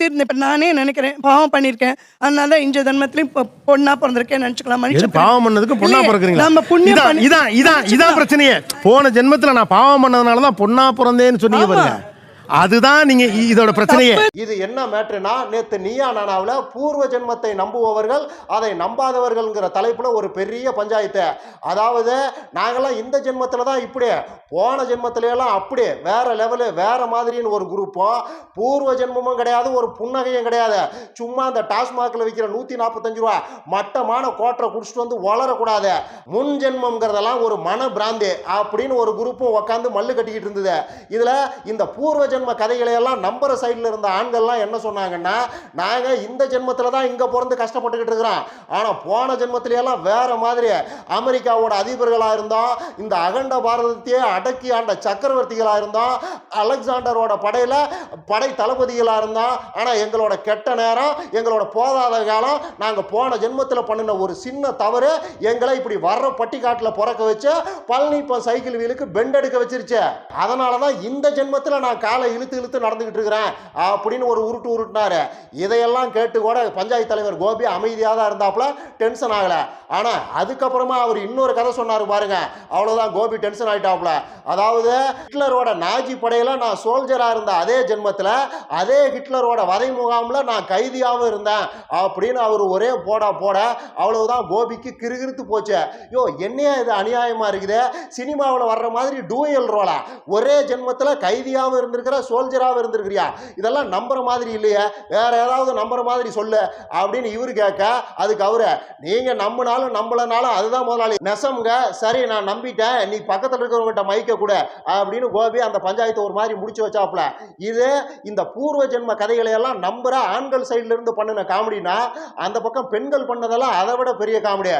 தீர்ந்து இப்ப நானே நினைக்கிறேன். பாவம் பண்ணிருக்கேன் அதனால இந்த ஜென்மத்திலயும் பொண்ணா பிறந்திருக்கேன் நினைச்சுக்கலாம்? மனுஷன் பாவம் பண்ணதுக்கு பொண்ணா இல்லையே, பிறக்குறீங்களா? நம்ம புண்ணியம் இதான் இதான் இதான் இதான் பிரச்சனையே. போன ஜென்மத்துல நான் பாவம் பண்ணதுனால தான் பொண்ணா பிறந்தேன்னு சொன்னீங்க. பாருங்க. அதுதான் நீங்க இதோட பிரச்சனையே. இது என்ன மேட்ருனா நேத்து நீயா நானாவில் பூர்வ ஜென்மத்தை நம்புபவர்கள் அதை நம்பாதவர்கள்ங்கிற தலைப்புல ஒரு பெரிய பஞ்சாயத்து. அதாவது நாங்கெல்லாம் இந்த ஜென்மத்தில் தான் இப்படி போன ஜென்மத்திலலாம் அப்படி வேற லெவலு வேற மாதிரின்னு ஒரு குரூப்பும் பூர்வ ஜென்மமும் கிடையாது ஒரு புன்னகையும் கிடையாது. சும்மா அந்த டாஸ்மாகில் விற்கிற நூற்றி நாற்பத்தஞ்சு ரூபா மட்டமான கோட்டரை குடிச்சிட்டு வந்து வளரக்கூடாது. முன் ஜென்மங்கிறதெல்லாம் ஒரு மன பிராந்தி அப்படின்னு ஒரு குரூப்பும் உட்காந்து மல்லு கட்டிக்கிட்டு இருந்தது. இதில் இந்த பூர்வ ஜென்ம கதைகளை எல்லாம் நம்புற சைடில் இருந்த ஆண்கள்லாம் என்ன சொன்னாங்கன்னா நாங்கள் இந்த ஜென்மத்தில் தான் இங்கே பிறந்து கஷ்டப்பட்டுக்கிட்டு இருக்கிறோம். ஆனால் போன ஜென்மத்திலையெல்லாம் வேற மாதிரி அமெரிக்காவோட அதிபர்களாக இருந்தோம். இந்த அகண்ட பாரதத்தையே அடக்கி ஆண்ட சக்கரவர்த்திகளாக இருந்தோம். அலெக்சாண்டரோட படையில் படை தளபதிகளாக இருந்தோம். ஆனால் எங்களோட கெட்ட நேரம் எங்களோட போதாத காலம் நாங்கள் போன ஜென்மத்தில் பண்ணின ஒரு சின்ன தவறு எங்களை இப்படி வர்ற பட்டிக்காட்டில் பிறக்க வச்சு பழனி இப்போ சைக்கிள் வீலுக்கு பெண்ட் எடுக்க வச்சிருச்சு. அதனால தான் இந்த ஜென்மத்தில் நான் காலை இழுத்து இழுத்து நடந்துக்கிட்டு இருக்கிறேன் அப்படின்னு ஒரு உருட்டு உருட்டினாரு. இதையெல்லாம் கேட்டு கூட பஞ்சாயத்து தலைவர் கோபி அமைதியாக தான் இருந்தாப்புல டென்ஷன் ஆகலை. ஆனால் அதுக்கப்புறமா அவர் இன்னொரு கதை சொன்னார் பாருங்க. அவ்வளோதான் கோபி டென்ஷன் ஆயிட்டாப்புல. அதாவது ஹிட்லரோட நாஜி படையில நான் சோல்ஜராக இருந்த அதே ஜென்மத்தில் அதே ஹிட்லரோட வதை முகாமில் நான் கைதியாகவும் இருந்தேன் அப்படின்னு அவர் ஒரே போடா போட அவ்வளவுதான் கோபிக்கு கிறுகிறுத்து போச்சு. யோ என்னையா இது அநியாயமா இருக்குது? சினிமாவில் வர்ற மாதிரி டூயல் ரோலா ஒரே ஜென்மத்தில் கைதியாகவும் இருந்திருக்கிற சோல்ஜராக இருந்திருக்கிறியா? இதெல்லாம் நம்புற மாதிரி இல்லையே. வேற ஏதாவது நம்புற மாதிரி சொல்லு அப்படின்னு இவர் கேட்க அதுக்கு அவரு நீங்க நம்பினாலும் நம்பலனாலும் அதுதான் முதலாளி. நெசம்ங்க. சரி நான் நம்பிட்டேன். நீ பக்கத்தில் இருக்கிறவங்ககிட்ட மைக்க கூட அப்படின்னு கோபி அந்த பஞ்சாயத்தை ஒரு மாதிரி முடிச்சு வச்சாப்புல. இது இந்த பூர்வ ஜென்ம கதைகளை எல்லாம் நம்புற ஆண்கள் சைடுல இருந்து பண்ணின காமெடினா அந்த பக்கம் பெண்கள் பண்ணதெல்லாம் அதை விட பெரிய காமெடி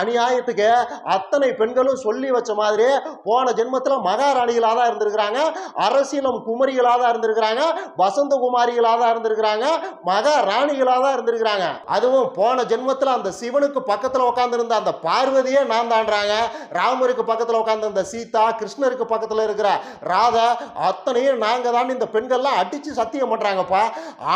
அநியாயத்துக்கு அத்தனை பெண்களும் சொல்லி வச்ச மாதிரி போன ஜென்மத்தில் மகாராணிகளாக தான் இருந்திருக்கிறாங்க. அரசியலும் குமரிகளாக தான் இருந்திருக்கிறாங்க வசந்த குமாரிகளாக தான் இருந்திருக்கிறாங்க மகாராணிகளாக தான் இருந்திருக்கிறாங்க. அதுவும் போன ஜென்மத்தில் அந்த சிவனுக்கு பக்கத்தில் உட்காந்துருந்த அந்த பார்வதியே நான் தாண்டாங்க ராமருக்கு பக்கத்தில் உட்காந்துருந்த சீதா கிருஷ்ணருக்கு பக்கத்தில் இருக்கிற ராதா அத்தனையும் நாங்கள் தான். இந்த பெண்கள்லாம் அடித்து சத்தியம் பண்ணுறாங்கப்பா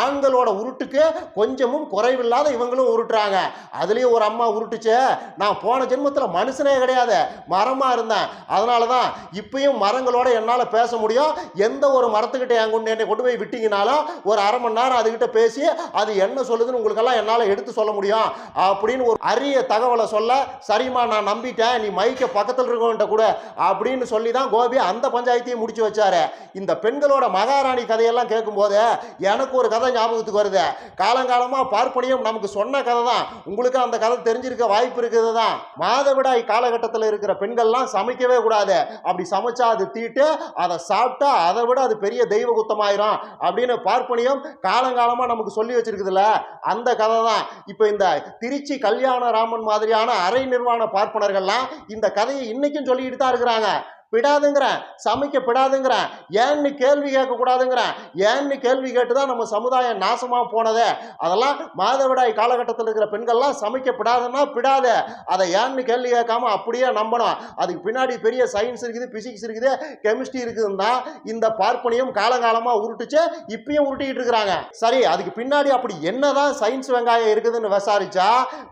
ஆண்களோட உருட்டுக்கு கொஞ்சமும் குறைவில்லாத இவங்களும் உருட்டுறாங்க. அதுலேயும் ஒரு அம்மா உருட்டுச்சு. நான் போன ஜென்மத்தில் மனுஷனே கிடையாது. மரமாக இருந்தேன். அதனால தான் இப்பயும் மரங்களோட என்னால் பேச முடியும். எந்த ஒரு மரத்தை மரத்துக்கிட்ட என் கொண்டு என்னை கொண்டு போய் விட்டீங்கனாலும் ஒரு அரை மணி நேரம் அதுகிட்ட பேசி அது என்ன சொல்லுதுன்னு உங்களுக்கெல்லாம் என்னால் எடுத்து சொல்ல முடியும். அப்படின்னு ஒரு அரிய தகவலை சொல்ல சரிம்மா நான் நம்பிட்டேன் நீ மைக்க பக்கத்தில் இருக்கவன்ட்ட கூட அப்படின்னு சொல்லி தான் கோபி அந்த பஞ்சாயத்தையும் முடிச்சு வச்சாரு. இந்த பெண்களோட மகாராணி கதையெல்லாம் கேட்கும்போது எனக்கு ஒரு கதை ஞாபகத்துக்கு வருது. காலங்காலமாக பார்ப்பனியம் நமக்கு சொன்ன கதை தான் உங்களுக்கு அந்த கதை தெரிஞ்சிருக்க வாய்ப்பு இருக்குது தான் மாதவிடாய் காலகட்டத்தில் இருக்கிற பெண்கள்லாம் சமைக்கவே கூடாது. அப்படி சமைச்சா அது தீட்டு அதை சாப்பிட்டா அதை விட அது பெரிய தெய்வ குத்தமாயிரும் அப்படின்னு பார்ப்பனியம் காலங்காலமாக நமக்கு சொல்லி வச்சிருக்குதுல்ல. அந்த கதை தான் இப்போ இந்த திருச்சி கல்யாண ராமன் மாதிரியான அரை நிர்வாண பார்ப்பனர்கள்லாம் இந்த கதையை இன்னைக்கும் சொல்லிக்கிட்டு தான் இருக்கிறாங்க. விடாதுங்கிறேன். சமைக்க விடாதுங்கிறேன் ஏன்னு கேள்வி கேட்கக்கூடாதுங்கிறேன். ஏன்னு கேள்வி கேட்டு தான் நம்ம சமுதாயம் நாசமாக போனதே. அதெல்லாம் மாதவிடாய் காலகட்டத்தில் இருக்கிற பெண்கள்லாம் சமைக்க விடாதுன்னா விடாத அதை ஏன்னு கேள்வி கேட்காம அப்படியே நம்பணும். அதுக்கு பின்னாடி பெரிய சயின்ஸ் இருக்குது பிசிக்ஸ் இருக்குது கெமிஸ்ட்ரி இருக்குதுன்னா இந்த பார்ப்பனையும் காலங்காலமாக உருட்டுச்சு இப்பயும் உருட்டிக்கிட்டு இருக்கிறாங்க. சரி அதுக்கு பின்னாடி அப்படி என்னதான் சயின்ஸ் வெங்காயம் இருக்குதுன்னு விசாரிச்சா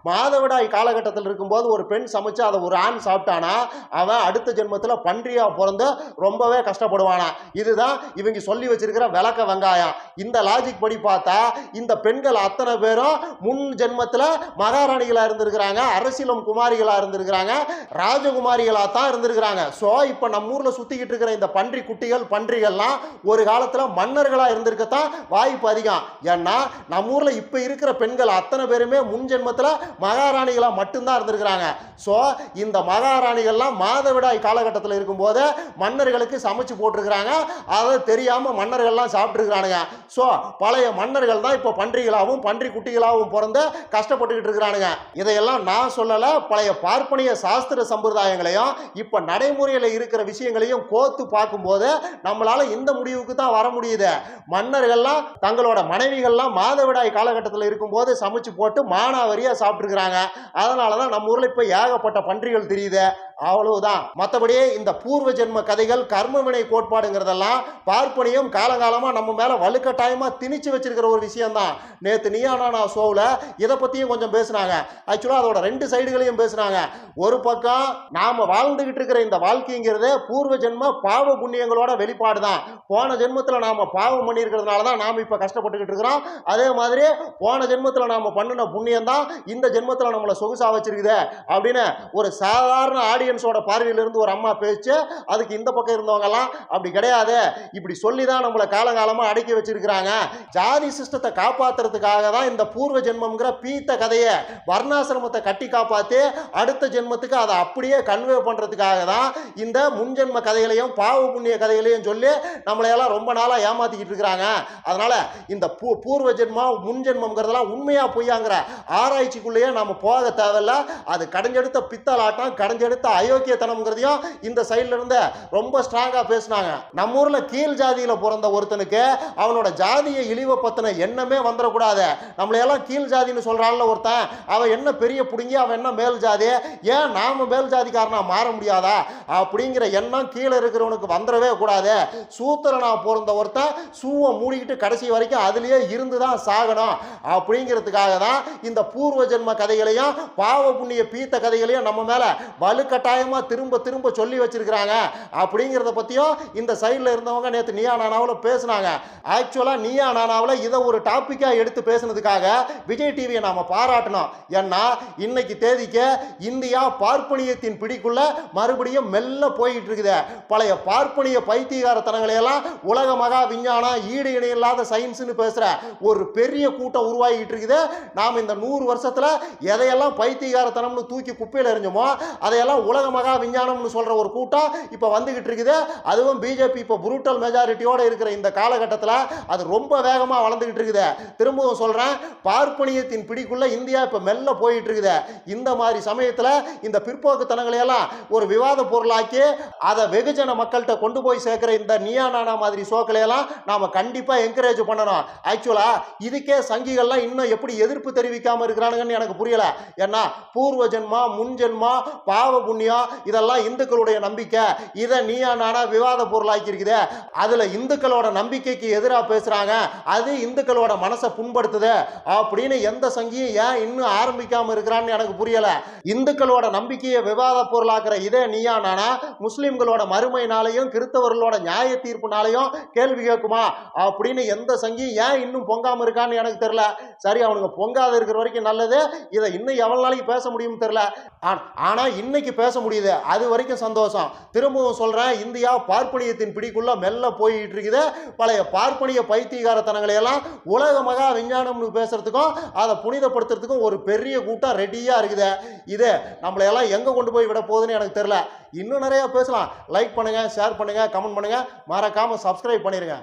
மாதவிடாய் காலகட்டத்தில் இருக்கும்போது ஒரு பெண் சமைச்சு அதை ஒரு ஆண் சாப்பிட்டானா அவன் அடுத்த ஜென்மத்தில் பன்றியா பிறந்து ரொம்பவே கஷ்டப்படுவானா? இதுதான் இவங்க சொல்லி வச்சிருக்கிற விளக்க வெங்காயம். இந்த லாஜிக் படி பார்த்தா இந்த பெண்கள் அத்தனை பேரும் முன் ஜென்மத்தில் மகாராணிகளாக இருந்திருக்கிறாங்க அரசியலும் குமாரிகளாக இருந்திருக்கிறாங்க ராஜகுமாரிகளாக தான் இருந்திருக்கிறாங்க. ஸோ இப்போ நம்ம ஊரில் சுற்றிக்கிட்டு இருக்கிற இந்த பன்றி குட்டிகள் பன்றிகள்லாம் ஒரு காலத்தில் மன்னர்களாக இருந்திருக்கத்தான் வாய்ப்பு அதிகம். ஏன்னா நம்ம ஊரில் இப்போ இருக்கிற பெண்கள் அத்தனை பேருமே முன் ஜென்மத்தில் மகாராணிகளாக மட்டும்தான் இருந்திருக்கிறாங்க. ஸோ இந்த மகாராணிகள்லாம் மாதவிடாய் காலகட்டத்தில் இருக்கும் போது மன்னர்களுக்கு சமைச்சு போட்டிருக்கிறாங்க. அதை தெரியாம மன்னர்கள்லாம் சாப்பிட்டுருக்கிறானுங்க. ஸோ பழைய மன்னர்கள் தான் இப்போ பன்றிகளாகவும் பன்றி குட்டிகளாகவும் பிறந்து கஷ்டப்பட்டுக்கிட்டு இருக்கிறானுங்க. இதையெல்லாம் நான் சொல்லலை. பழைய பார்ப்பனிய சாஸ்திர சம்பிரதாயங்களையும் இப்போ நடைமுறையில் இருக்கிற விஷயங்களையும் கோத்து பார்க்கும்போது நம்மளால இந்த முடிவுக்கு தான் வர முடியுது. மன்னர்கள்லாம் தங்களோட மனைவிகள்லாம் மாதவிடாய் காலகட்டத்தில் இருக்கும்போது சமைச்சு போட்டு மானாவரியாக சாப்பிட்ருக்குறாங்க அதனால தான் நம்ம ஊரில் இப்போ ஏகப்பட்ட பன்றிகள் தெரியுது. அவ்வளவுதான். மற்றபடி இந்த பூர்வ ஜென்ம கதைகள் கர்மவினை கோட்பாடுங்கிறதெல்லாம் பார்ப்பனியும் காலங்காலமாக நம்ம மேலே வலுக்கட்டாயமாக திணிச்சு வச்சிருக்கிற ஒரு விஷயம்தான். நேற்று நீயானா ஷோவில் இதை பற்றியும் கொஞ்சம் பேசுனாங்க. ஆக்சுவலாக அதோட ரெண்டு சைடுகளையும் பேசுனாங்க. ஒரு பக்கம் நாம் வாழ்ந்துக்கிட்டு இருக்கிற இந்த வாழ்க்கைங்கிறது பூர்வ ஜென்ம பாவ புண்ணியங்களோட வெளிப்பாடு தான் போன ஜென்மத்தில் நாம் பாவம் பண்ணியிருக்கிறதுனால தான் நாம் இப்போ கஷ்டப்பட்டுக்கிட்டு இருக்கிறோம். அதே மாதிரி போன ஜென்மத்தில் நாம் பண்ணின புண்ணியம் தான் இந்த ஜென்மத்தில் நம்மளை சொகுசாக வச்சிருக்குது அப்படின்னு ஒரு சாதாரண ஆடியன்ஸோட பார்வையிலிருந்து ஒரு அம்மா பேச்சு அதுக்கு இந்த பக்கம் இருந்தவங்கலாம் அப்படி கிடையாது. இப்படி சொல்லி தான் நம்மளை காலங்காலமாக அடக்கி வச்சிருக்கிறாங்க. ஜாதி சிஸ்டத்தை காப்பாத்துறதுக்காக தான் இந்த பூர்வ ஜென்மம்ங்கிற பீத்த கதையை வர்ணாசிரமத்தை கட்டி காப்பாற்றி அடுத்த ஜென்மத்துக்கு அதை அப்படியே கன்வே பண்ணுறதுக்காக தான் இந்த முன்ஜென்ம கதைகளையும் பாவ புண்ணிய கதைகளையும் சொல்லி நம்மளையெல்லாம் ரொம்ப நாளாக ஏமாத்திக்கிட்டு இருக்கிறாங்க. அதனால இந்த பூ பூர்வ ஜென்மம் முன் உண்மையாக உண்மையா பொய்யாங்கிற ஆராய்ச்சிக்குள்ளேயே நம்ம போக தேவையில்ல. அது கடைஞ்செடுத்த பித்தலாட்டம் கடைஞ்செடுத்த அயோக்கியத்தனம்ங்கிறதையும் இந்த சைட்ல இருந்து ரொம்ப ஸ்ட்ராங்கா பேசினாங்க. நம்ம ஊர்ல கீழ் ஜாதியில பிறந்த ஒருத்தனுக்கு அவனோட ஜாதியை இழிவை பத்தின எண்ணமே வந்துடக்கூடாது. நம்மளையெல்லாம் கீழ் ஜாதின்னு சொல்றான்ல ஒருத்தன். அவன் என்ன பெரிய பிடுங்கி அவன் என்ன மேல் ஜாதி? ஏன் நாம மேல் ஜாதிக்காரனா மாற முடியாதா? அப்படிங்கிற எண்ணம் கீழே இருக்கிறவனுக்கு வந்துடவே கூடாது. சூத்திரனா பிறந்த ஒருத்தன் சூவை மூடிக்கிட்டு கடைசி வரைக்கும் அதுலயே இருந்து தான் சாகணும். அப்படிங்கிறதுக்காக தான் இந்த பூர்வ ஜென்ம கதைகளையும் பாவ புண்ணிய பீத்த கதைகளையும் நம்ம மேல வலுக்கட்டாயமா திரும்ப திரும்ப சொல்லி வச்சிருக்க வச்சிருக்கிறாங்க அப்படிங்கிறத பற்றியும் இந்த சைடில் இருந்தவங்க நேற்று நியா நானாவில் பேசுனாங்க. ஆக்சுவலா நியா நானாவில் இதை ஒரு டாப்பிக்கா எடுத்து பேசுனதுக்காக விஜய் டிவியை நாம பாராட்டணும். ஏன்னா இன்னைக்கு தேதிக்கு இந்தியா பார்ப்பனியத்தின் பிடிக்குள்ள மறுபடியும் மெல்ல போயிட்டு இருக்குது பழைய பார்ப்பனிய பைத்தியகாரத்தனங்களை எல்லாம் உலக மகா விஞ்ஞானம் ஈடு இணை இல்லாத சயின்ஸ்னு பேசுகிற ஒரு பெரிய கூட்டம் உருவாகிட்டு இருக்குது நாம் இந்த நூறு வருஷத்துல எதையெல்லாம் பைத்தியகாரத்தனம்னு தூக்கி குப்பையில் எறிஞ்சோமோ அதையெல்லாம் உலக மகா விஞ்ஞானம்னு சொல்ற ஒரு கூட்டம் இப்போ வந்துகிட்டு இருக்குது. அதுவும் பிஜேபி இப்போ புரூட்டல் மெஜாரிட்டியோட இருக்கிற இந்த காலகட்டத்தில் அது ரொம்ப வேகமாக வளர்ந்துகிட்டு இருக்குது. திரும்பவும் சொல்றேன் பார்ப்பனியத்தின் பிடிக்குள்ளே இந்தியா இப்போ மெல்ல போயிட்டு இருக்குது. இந்த மாதிரி சமயத்தில் இந்த பிற்போக்குத்தனங்களை எல்லாம் ஒரு விவாத பொருளாக்கி அதை வெகுஜன மக்கள்கிட்ட கொண்டு போய் சேர்க்குற இந்த நியா நானா மாதிரி ஷோக்களையெல்லாம் எல்லாம் கண்டிப்பாக என்கரேஜ் பண்ணணும். ஆக்சுவலாக இதுக்கே சங்கிகள்லாம் இன்னும் எப்படி எதிர்ப்பு தெரிவிக்காமல் இருக்கிறானுங்கன்னு எனக்கு புரியலை. ஏன்னா பூர்வ ஜென்மா முன் ஜென்மா பாவ புண்ணியம் இதெல்லாம் இந்துக்களுடைய நம்பிக்கை. இதை நீயா நானா விவாத பொருளாக்கியிருக்குது. அதில் இந்துக்களோட நம்பிக்கைக்கு எதிராக பேசுகிறாங்க அது இந்துக்களோட மனசை புண்படுத்துது. அப்படின்னு எந்த சங்கியும் ஏன் இன்னும் ஆரம்பிக்காமல் இருக்கிறான்னு எனக்கு புரியலை. இந்துக்களோட நம்பிக்கையை விவாத பொருளாக்குற இதே நீயா நானா முஸ்லீம்களோட மறுமைனாலையும் கிறிஸ்தவர்களோட நியாய தீர்ப்புனாலையும் கேள்வி கேட்குமா? அப்படின்னு எந்த சங்கியும் ஏன் இன்னும் பொங்காமல் இருக்கான்னு எனக்கு தெரில சரி அவனுங்க பொங்காத இருக்கிற வரைக்கும் நல்லது. இதை இன்னும் எவ்வளோ நாளைக்கு பேச முடியும்னு தெரில ஆனால் இன்னைக்கு பேச முடியுது. அது வரைக்கும் சந்தோஷம். திரும்பவும் சொல்கிறேன் இந்தியா பார்ப்பனியத்தின் பிடிக்குள்ளே மெல்ல போயிட்டு இருக்குது. பழைய பார்ப்பனிய பைத்தியகாரத்தனங்களை எல்லாம் உலக மகா விஞ்ஞானம்னு பேசுகிறதுக்கும் அதை புனிதப்படுத்துறதுக்கும் ஒரு பெரிய கூட்டம் ரெடியாக இருக்குது. இது நம்மளையெல்லாம் எங்கே கொண்டு போய் விட போகுதுன்னு எனக்கு தெரியல. இன்னும் நிறையா பேசலாம். லைக் பண்ணுங்கள் ஷேர் பண்ணுங்கள் கமெண்ட் பண்ணுங்கள் மறக்காமல் சப்ஸ்கிரைப் பண்ணிடுங்க